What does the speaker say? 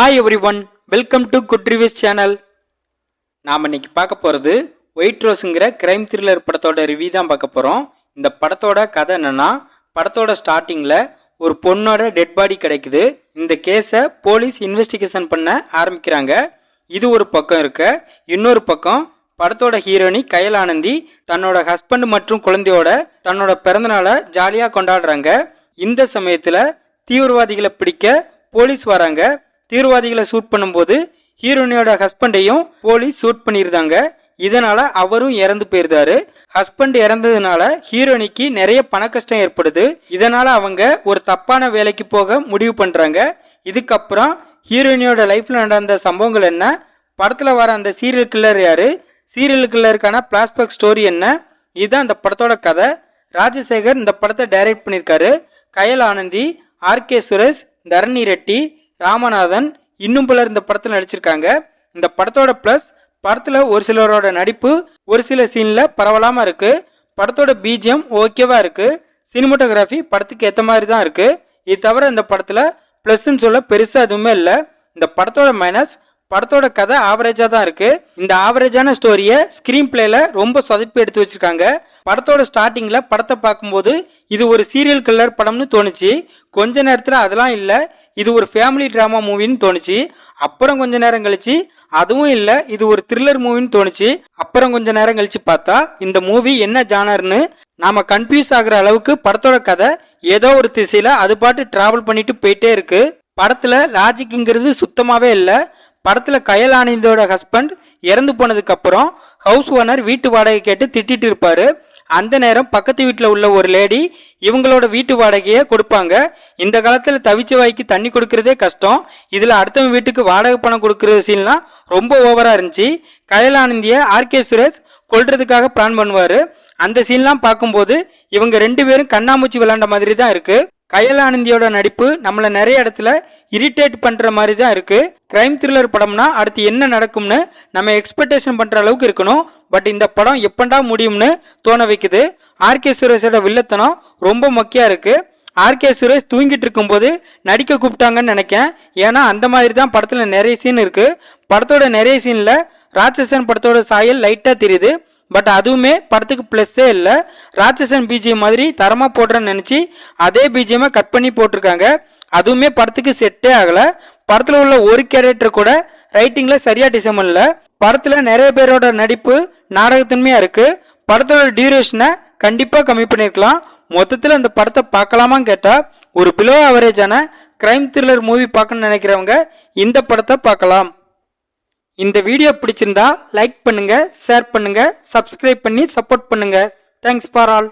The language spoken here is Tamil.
Hi everyone welcome to good reviews channel நாம் இன்னைக்கு பார்க்க போகிறது ஒயிட் ரோஸுங்கிற கிரைம் த்ரில்லர் படத்தோட ரிவ்யூ தான் பார்க்க போகிறோம் இந்த படத்தோட கதை என்னென்னா படத்தோட ஸ்டார்டிங்கில் ஒரு பொண்ணோட டெட் பாடி கிடைக்குது. இந்த கேஸை போலீஸ் இன்வெஸ்டிகேஷன் பண்ண ஆரம்பிக்கிறாங்க. இது ஒரு பக்கம் இருக்க. இன்னொரு பக்கம் படத்தோட ஹீரோனி கயல் ஆனந்தி தன்னோட ஹஸ்பண்ட் மற்றும் குழந்தையோட தன்னோட பிறந்தநாளை ஜாலியாக கொண்டாடுறாங்க. இந்த சமயத்தில் தீவிரவாதிகளை பிடிக்க போலீஸ் வராங்க. தீவிரவாதிகளை ஷூட் பண்ணும்போது ஹீரோனியோட ஹஸ்பண்டையும் போலீஸ் ஷூட் பண்ணியிருந்தாங்க. இதனால அவரும் இறந்து போயிருந்தாரு. ஹஸ்பண்ட் இறந்ததுனால ஹீரோனிக்கு நிறைய பண கஷ்டம் ஏற்படுது. இதனால அவங்க ஒரு தப்பான வேலைக்கு போக முடிவு பண்றாங்க. இதுக்கப்புறம் ஹீரோயினியோட லைஃப்ல நடந்த சம்பவங்கள் என்ன? படத்துல வர அந்த சீரியல் கில்லர் யாரு? சீரியல் கில்லருக்கான பிளாஸ்பேக் ஸ்டோரி என்ன? இதுதான் அந்த படத்தோட கதை. ராஜசேகர் இந்த படத்தை டைரக்ட் பண்ணியிருக்காரு. கயல் ஆனந்தி ஆர்கே சுரேஷ் தரணி ரெட்டி ராமநாதன் இன்னும் பலர் இந்த படத்தில் நடிச்சிருக்காங்க. இந்த படத்தோட ப்ளஸ் படத்தில் ஒரு சிலரோட நடிப்பு ஒரு சில சீனில் பரவலாமல் இருக்குது படத்தோட பிஜிஎம் ஓகேவாக இருக்குது சினிமோட்டோகிராஃபி படத்துக்கு ஏற்ற மாதிரி தான் இருக்குது இது தவிர இந்த படத்தில் ப்ளஸ்ன்னு சொல்ல பெருசாக எதுவுமே இல்லை. இந்த படத்தோட மைனஸ் படத்தோட கதை ஆவரேஜாக தான் இருக்குது இந்த ஆவரேஜான ஸ்டோரியை ஸ்க்ரீன் பிளேயில் ரொம்ப சொதப்பி எடுத்து வச்சுருக்காங்க. படத்தோட ஸ்டார்டிங்கில் படத்தை பார்க்கும்போது இது ஒரு சீரியல் கில்லர் படம்னு தோணுச்சு. கொஞ்ச நேரத்தில் அதெல்லாம் இல்லை. இது ஒரு ஃபேமிலி ட்ராமா மூவின்னு தோணுச்சு. அப்புறம் கொஞ்ச நேரம் கழிச்சு அதுவும் இல்லை இது ஒரு த்ரில்லர் மூவின்னு தோணுச்சு. அப்புறம் கொஞ்ச நேரம் கழிச்சு பார்த்தா இந்த மூவி என்ன ஜானர்னு நாம கன்ஃபியூஸ் ஆகுற அளவுக்கு படத்தோட கதை ஏதோ ஒரு திசையில அது பாட்டு டிராவல் பண்ணிட்டு போயிட்டே இருக்கு. படத்துல லாஜிக்ங்கிறது சுத்தமாவே இல்லை. படத்துல கயல் ஆனந்தோட ஹஸ்பண்ட் இறந்து போனதுக்கு அப்புறம் ஹவுஸ் ஓனர் வீட்டு வாடகை கேட்டு திட்டிட்டு இருப்பாரு. அந்த நேரம் பக்கத்து வீட்டில் உள்ள ஒரு லேடி இவங்களோட வீட்டு வாடகையை கொடுப்பாங்க. இந்த காலத்தில் தவிச்ச வாய்க்கு தண்ணி கொடுக்கறதே கஷ்டம். இதில் அடுத்தவங்க வீட்டுக்கு வாடகை பணம் கொடுக்கற சீன்லாம் ரொம்ப ஓவராக இருந்துச்சு. கயலானந்திய ஆர்கே சுரேஷ் கொள்றதுக்காக பிளான் பண்ணுவார். அந்த சீன்லாம் பார்க்கும்போது இவங்க ரெண்டு பேரும் கண்ணாமூச்சி விளாண்ட மாதிரி தான் இருக்கு. கயலானந்தியோட நடிப்பு நம்மளை நிறைய இடத்துல இரிட்டேட் பண்ணுற மாதிரி தான் இருக்குது க்ரைம் த்ரில்லர் படம்னா அடுத்து என்ன நடக்கும்னு நம்ம எக்ஸ்பெக்டேஷன் பண்ணுற அளவுக்கு இருக்கணும். பட் இந்த படம் எப்பண்டா முடியும்னு தோண வைக்குது. ஆர்கே சுரேஷோட வில்லத்தனம் ரொம்ப மொக்கையா இருக்கு. ஆர்கே சுரேஷ் தூங்கிட்டு இருக்கும்போது நடிக்க கூப்பிட்டாங்கன்னு நினைக்கேன். ஏன்னா அந்த மாதிரி தான் படத்தில் நிறைய சீன் இருக்கு. படத்தோட நிறைய சீனில் ராட்சசன் படத்தோட சாயல் லைட்டாக தெரியுது. பட் அதுவுமே படத்துக்கு ப்ளஸ்ஸே இல்லை. ராட்சசன் பிஜிஎம் மாதிரி தரமாக போடுறேன்னு நினச்சி அதே பிஜிஎம்மை கட் பண்ணி போட்டிருக்காங்க. அதுவுமே படத்துக்கு செட்டே ஆகலை. படத்தில் உள்ள ஒரு கேரக்டர் கூட ரைட்டிங்கில் சரியா டிசைன் இல்லை படத்தில் நிறைய பேரோட நடிப்பு நாடகத்தன்மையாக இருக்குது படத்தோட டியூரேஷனை கண்டிப்பாக கம்மி பண்ணிருக்கலாம். மொத்தத்தில் அந்த படத்தை பார்க்கலாமான்னு கேட்டால் ஒரு பிலோ ஆவரேஜான கிரைம் த்ரில்லர் மூவி பார்க்கணும்னு நினைக்கிறவங்க இந்த படத்தை பார்க்கலாம். இந்த வீடியோ பிடிச்சிருந்தா லைக் பண்ணுங்க ஷேர் பண்ணுங்க சப்ஸ்கிரைப் பண்ணி சப்போர்ட் பண்ணுங்க. Thanks for all